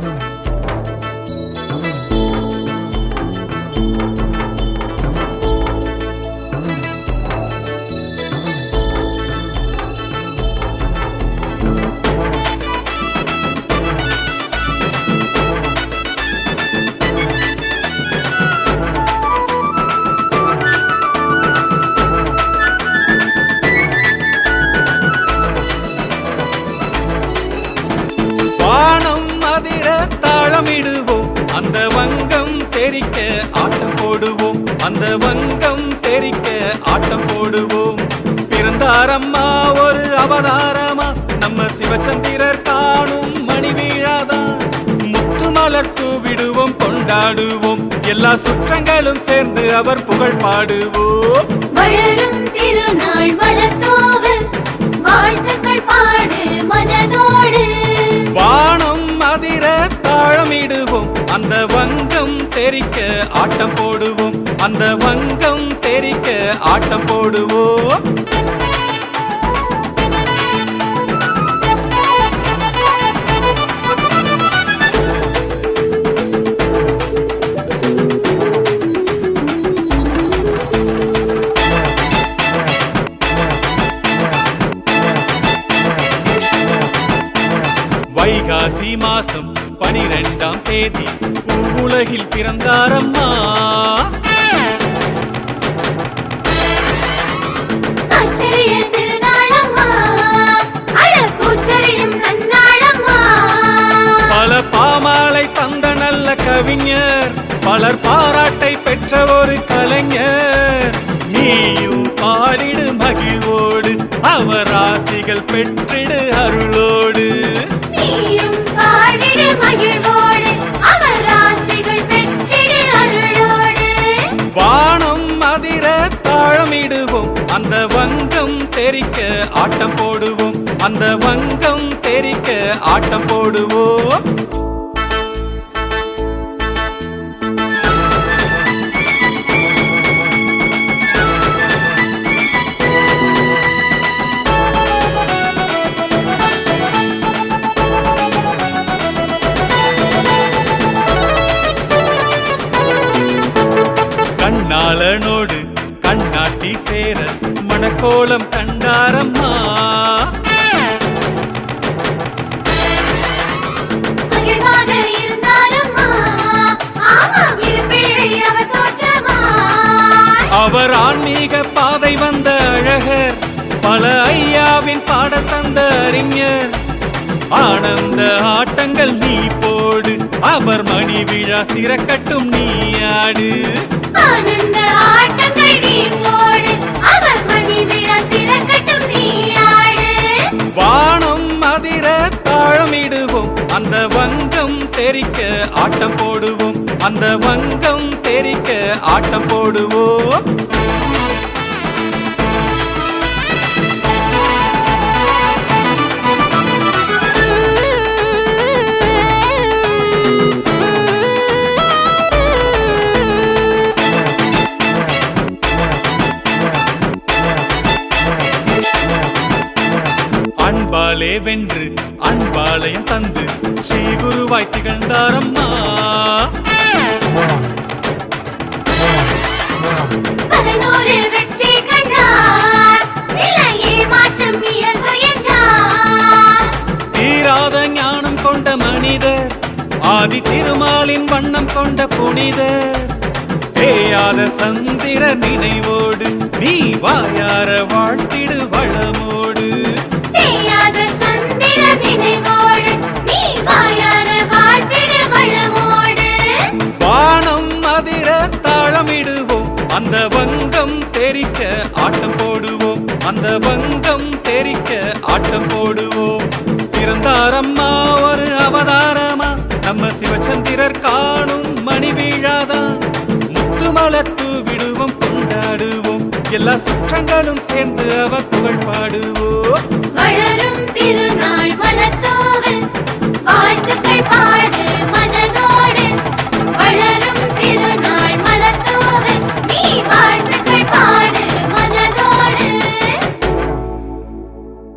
Bye. தெரிக்க ஆட்டம் போடுவோம். அந்த வங்கம் தெரிக்க ஆட்டம் போடுவோம். பிறந்தாரம்மா ஒரு அவதாரமா. நம்ம சிவச்சந்திரர் காணும் மணி வீழாதா முத்து மலர் தூவிடுவோம் கொண்டாடுவோம். எல்லா சுற்றங்களும் சேர்ந்து அவர் புகழ் பாடுவோம். வங்கம் தெரிக்க ஆட்டம் போடுவோம். அந்த வங்கம் தெரிக்க ஆட்டம் போடுவோம். வைகாசி மாசம் பனிரெண்டாம் தேதி பூவுலகில் பிறந்தாரம்மா. பல பாமாலை தந்த நல்ல கவிஞர் பலர் பாராட்டை பெற்ற ஒரு கலைஞர். நீயும் பாடிடு மகிழ்வோடு அவர் ஆசிகள் பெற்றிடு அருளோடு. அந்த வங்கம் தெரிக்க ஆட்டம் போடுவோம். அந்த வங்கம் தெரிக்க ஆட்டம் போடுவோம். கண்ணாளனோடு கண்ணாட்டி சேர மணக்கோலம் கண்டாரம்மா. அவர் ஆன்மீக பாதை வந்த அழகர் பல ஐயாவின் பாடல் தந்த அறிஞர். ஆனந்த ஆட்டங்கள் நீ போடு அவர் மணி விழா சிறக்கட்டும் நீ ஆடு. அந்த வங்கம் தெரிக்க ஆட்டம் போடுவோம். அந்த வங்கம் தெரிக்க ஆட்டம் போடுவோம். அன்பாலே வென்று அன்பாலயம் தந்து ஸ்ரீ குருவாய் திகழ்ந்தாரம்மா வெற்றி கண்டார் சில ஏமாற்றம் இயல்பு தீராத ஞானம் கொண்ட மனிதர் ஆதி திருமாலின் வண்ணம் கொண்ட புனிதர். தேயாத சந்திர நினைவோடு நீ வாயார வாழ்த்திடு அந்த வங்கம் தெரிக்க ஆட்டம் போடுவோம். அந்த வங்கம் தெரிக்க ஆட்டம் போடுவோம். பிறந்தாரம்மா ஒரு அவதாரமா. நம்ம சிவச்சந்திரர் காணும் மணி வீழாதான் முத்து மலத்து விடுவோம் கொண்டாடுவோம். எல்லா சுற்றங்களும் சேர்ந்து அவர் புகழ் பாடுவோம். திருநாள் பாடு.